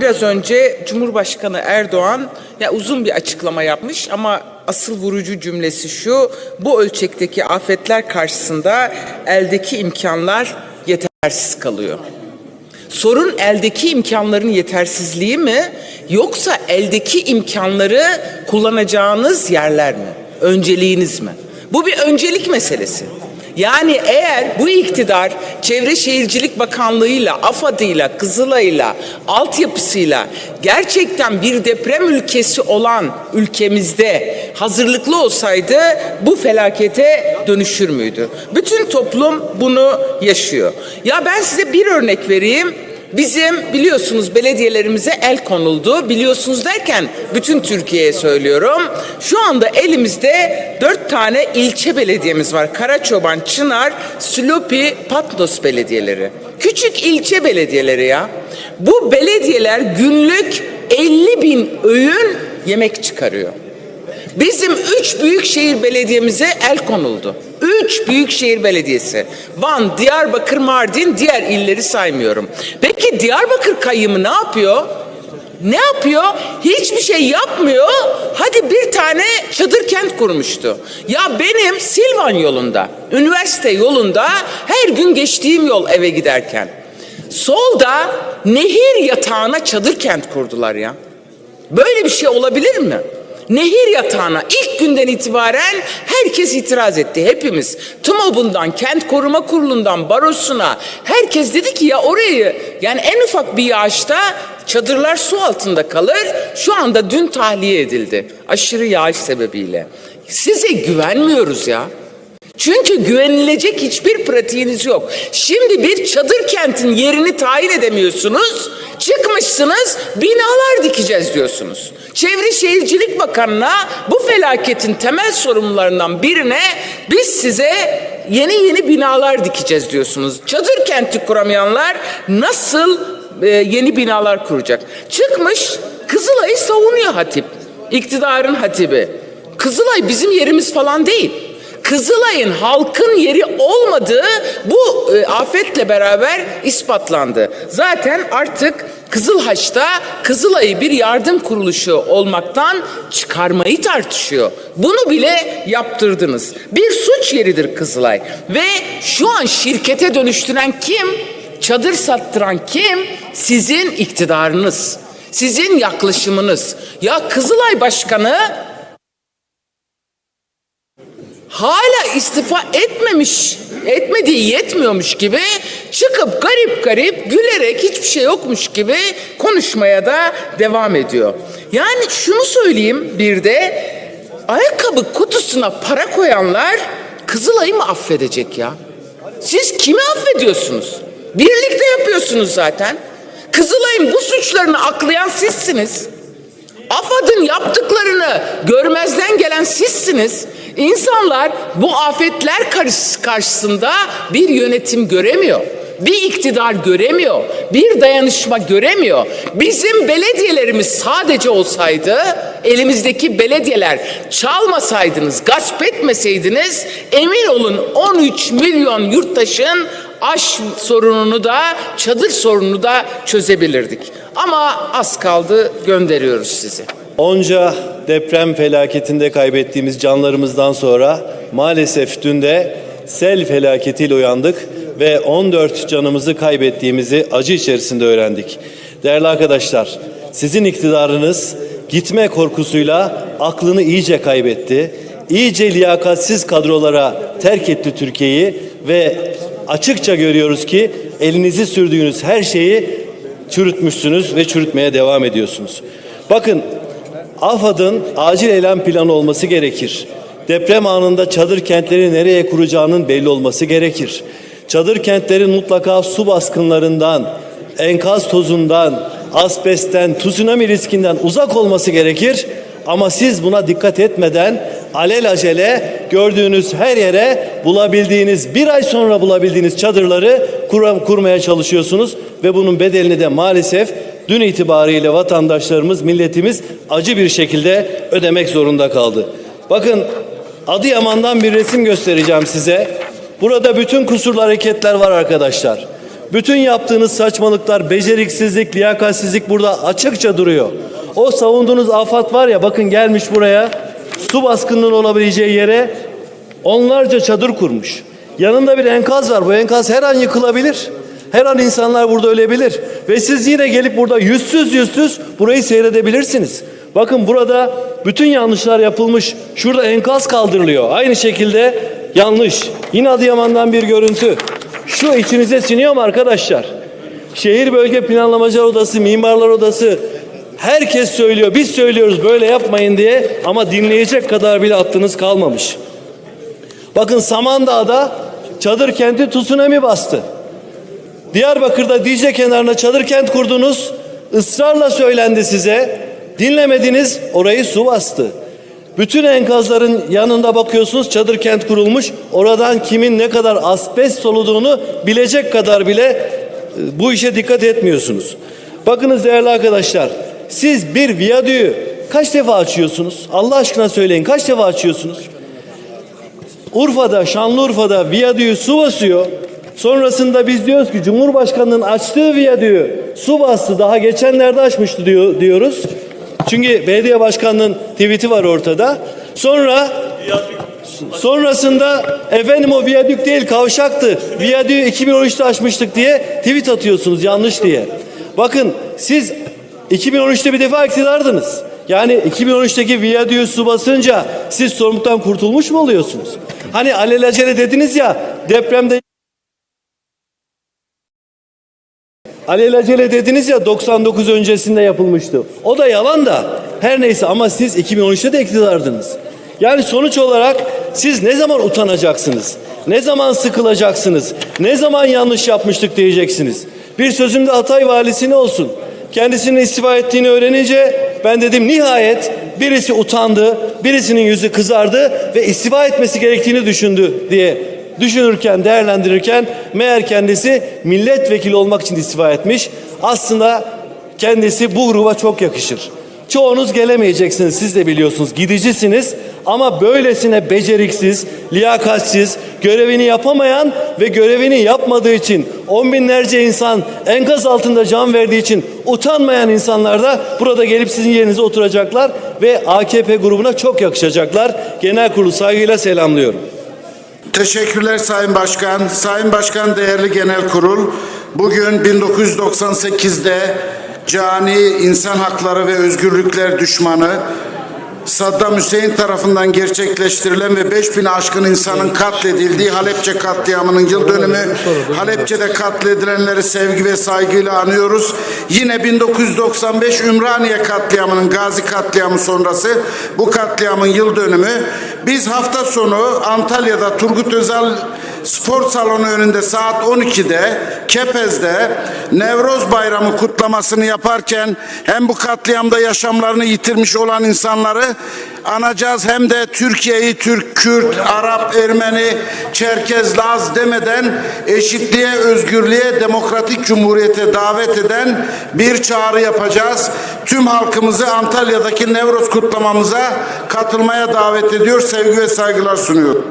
Biraz önce Cumhurbaşkanı Erdoğan ya uzun bir açıklama yapmış ama asıl vurucu cümlesi şu. Bu ölçekteki afetler karşısında eldeki imkanlar yetersiz kalıyor. Sorun eldeki imkanların yetersizliği mi yoksa eldeki imkanları kullanacağınız yerler mi? Önceliğiniz mi? Bu bir öncelik meselesi. Yani eğer bu iktidar Çevre Şehircilik Bakanlığı'yla, AFAD'ıyla, Kızılay'la, altyapısıyla gerçekten bir deprem ülkesi olan ülkemizde hazırlıklı olsaydı bu felakete dönüşür müydü? Bütün toplum bunu yaşıyor. Ya ben size bir örnek vereyim. Bizim biliyorsunuz belediyelerimize el konuldu. Biliyorsunuz derken bütün Türkiye'ye söylüyorum. Şu anda elimizde dört tane ilçe belediyemiz var. Karaçoban, Çınar, Silopi, Patnos belediyeleri. Küçük ilçe belediyeleri ya. Bu belediyeler günlük 50 bin öğün yemek çıkarıyor. Bizim üç büyükşehir belediyemize el konuldu. Üç büyükşehir belediyesi. Van, Diyarbakır, Mardin, diğer illeri saymıyorum. Peki Diyarbakır kayyımı ne yapıyor? Ne yapıyor? Hiçbir şey yapmıyor. Hadi bir tane çadır kent kurmuştu. Ya benim Silvan yolunda, üniversite yolunda her gün geçtiğim yol eve giderken. Solda nehir yatağına çadır kent kurdular ya. Böyle bir şey olabilir mi? Nehir yatağına ilk günden itibaren herkes itiraz etti. Hepimiz. TMOB'undan, Kent Koruma Kurulu'ndan, Barosu'na herkes dedi ki ya orayı yani en ufak bir yağışta çadırlar su altında kalır. Şu anda dün tahliye edildi. Aşırı yağış sebebiyle. Size güvenmiyoruz ya. Çünkü güvenilecek hiçbir pratiğiniz yok. Şimdi bir çadır kentin yerini tayin edemiyorsunuz. Çıkmışsınız binalar dikeceğiz diyorsunuz. Çevre Şehircilik Bakanı'na bu felaketin temel sorumlularından birine biz size yeni yeni binalar dikeceğiz diyorsunuz. Çadır kenti kuramayanlar nasıl e, yeni binalar kuracak? Çıkmış Kızılay'ı savunuyor hatip. İktidarın hatibi. Kızılay bizim yerimiz falan değil. Kızılay'ın halkın yeri olmadığı bu e, afetle beraber ispatlandı. Zaten artık Kızılhaç'ta Kızılay'ı bir yardım kuruluşu olmaktan çıkarmayı tartışıyor. Bunu bile yaptırdınız. Bir suç yeridir Kızılay. Ve şu an şirkete dönüştüren kim? Çadır sattıran kim? Sizin iktidarınız. Sizin yaklaşımınız. Ya Kızılay Başkanı hala istifa etmemiş, etmediği yetmiyormuş gibi çıkıp garip garip gülerek hiçbir şey yokmuş gibi konuşmaya da devam ediyor. Yani şunu söyleyeyim bir de ayakkabı kutusuna para koyanlar Kızılay'ı mı affedecek ya? Siz kimi affediyorsunuz? Birlikte yapıyorsunuz zaten. Kızılay'ın bu suçlarını aklayan sizsiniz. AFAD'ın yaptıklarını görmezden gelen sizsiniz. İnsanlar bu afetler karşı- karşısında bir yönetim göremiyor. Bir iktidar göremiyor. Bir dayanışma göremiyor. Bizim belediyelerimiz sadece olsaydı, elimizdeki belediyeler çalmasaydınız, gasp etmeseydiniz emin olun 13 milyon yurttaşın aş sorununu da çadır sorununu da çözebilirdik. Ama az kaldı gönderiyoruz sizi. Onca deprem felaketinde kaybettiğimiz canlarımızdan sonra maalesef dün de sel felaketiyle uyandık ve 14 canımızı kaybettiğimizi acı içerisinde öğrendik. Değerli arkadaşlar, sizin iktidarınız gitme korkusuyla aklını iyice kaybetti. İyice liyakatsiz kadrolara terk etti Türkiye'yi ve açıkça görüyoruz ki elinizi sürdüğünüz her şeyi çürütmüşsünüz ve çürütmeye devam ediyorsunuz. Bakın AFAD'ın acil eylem planı olması gerekir. Deprem anında çadır kentleri nereye kuracağının belli olması gerekir. Çadır kentlerin mutlaka su baskınlarından, enkaz tozundan, asbestten, tsunami riskinden uzak olması gerekir. Ama siz buna dikkat etmeden alelacele gördüğünüz her yere bulabildiğiniz bir ay sonra bulabildiğiniz çadırları kura- kurmaya çalışıyorsunuz ve bunun bedelini de maalesef dün itibariyle vatandaşlarımız, milletimiz acı bir şekilde ödemek zorunda kaldı. Bakın Adıyaman'dan bir resim göstereceğim size. Burada bütün kusurlu hareketler var arkadaşlar. Bütün yaptığınız saçmalıklar, beceriksizlik, liyakatsizlik burada açıkça duruyor. O savunduğunuz afat var ya bakın gelmiş buraya su baskınının olabileceği yere onlarca çadır kurmuş. Yanında bir enkaz var. Bu enkaz her an yıkılabilir. Her an insanlar burada ölebilir. Ve siz yine gelip burada yüzsüz yüzsüz burayı seyredebilirsiniz. Bakın burada bütün yanlışlar yapılmış. Şurada enkaz kaldırılıyor. Aynı şekilde yanlış. Yine Adıyaman'dan bir görüntü. Şu içinize siniyor mu arkadaşlar? Şehir Bölge Planlamacılar Odası, Mimarlar Odası herkes söylüyor. Biz söylüyoruz böyle yapmayın diye ama dinleyecek kadar bile aklınız kalmamış. Bakın Samandağ'da çadır kenti tsunami bastı. Diyarbakır'da Dicle kenarına çadır kent kurdunuz. ısrarla söylendi size. Dinlemediniz orayı su bastı. Bütün enkazların yanında bakıyorsunuz çadır kent kurulmuş. Oradan kimin ne kadar asbest soluduğunu bilecek kadar bile e, bu işe dikkat etmiyorsunuz. Bakınız değerli arkadaşlar siz bir viyadüğü kaç defa açıyorsunuz? Allah aşkına söyleyin kaç defa açıyorsunuz? Urfa'da, Şanlıurfa'da viyadüğü su basıyor. Sonrasında biz diyoruz ki Cumhurbaşkanı'nın açtığı viyadüğü su bastı. Daha geçenlerde açmıştı diyor, diyoruz. Çünkü belediye başkanının tweet'i var ortada. Sonra sonrasında efendim o viyadük değil kavşaktı. Viyadüğü 2013'te açmıştık diye tweet atıyorsunuz yanlış diye. Bakın siz 2013'te bir defa iktidardınız. Yani 2013'teki viyadüğü su basınca siz sorumluluktan kurtulmuş mu oluyorsunuz? Hani alelacele dediniz ya depremde Alelacele dediniz ya 99 öncesinde yapılmıştı. O da yalan da her neyse ama siz 2013'te de iktidardınız. Yani sonuç olarak siz ne zaman utanacaksınız? Ne zaman sıkılacaksınız? Ne zaman yanlış yapmıştık diyeceksiniz? Bir sözümde Hatay valisi ne olsun? Kendisinin istifa ettiğini öğrenince ben dedim nihayet birisi utandı, birisinin yüzü kızardı ve istifa etmesi gerektiğini düşündü diye düşünürken, değerlendirirken meğer kendisi milletvekili olmak için istifa etmiş. Aslında kendisi bu gruba çok yakışır. Çoğunuz gelemeyeceksiniz siz de biliyorsunuz gidicisiniz ama böylesine beceriksiz, liyakatsiz, görevini yapamayan ve görevini yapmadığı için on binlerce insan enkaz altında can verdiği için utanmayan insanlar da burada gelip sizin yerinize oturacaklar ve AKP grubuna çok yakışacaklar. Genel kurulu saygıyla selamlıyorum. Teşekkürler Sayın Başkan. Sayın Başkan değerli genel kurul. Bugün 1998'de cani insan hakları ve özgürlükler düşmanı Saddam Hüseyin tarafından gerçekleştirilen ve 5000 aşkın insanın katledildiği Halepçe katliamının yıl dönümü. Halepçe'de katledilenleri sevgi ve saygıyla anıyoruz. Yine 1995 Ümraniye katliamının Gazi katliamı sonrası bu katliamın yıl dönümü. Biz hafta sonu Antalya'da Turgut Özal spor salonu önünde saat 12'de Kepez'de Nevroz Bayramı kutlamasını yaparken hem bu katliamda yaşamlarını yitirmiş olan insanları anacağız hem de Türkiye'yi Türk, Kürt, Arap, Ermeni, Çerkez, Laz demeden eşitliğe, özgürlüğe, demokratik cumhuriyete davet eden bir çağrı yapacağız. Tüm halkımızı Antalya'daki Nevroz kutlamamıza katılmaya davet ediyor. Sevgi ve saygılar sunuyorum.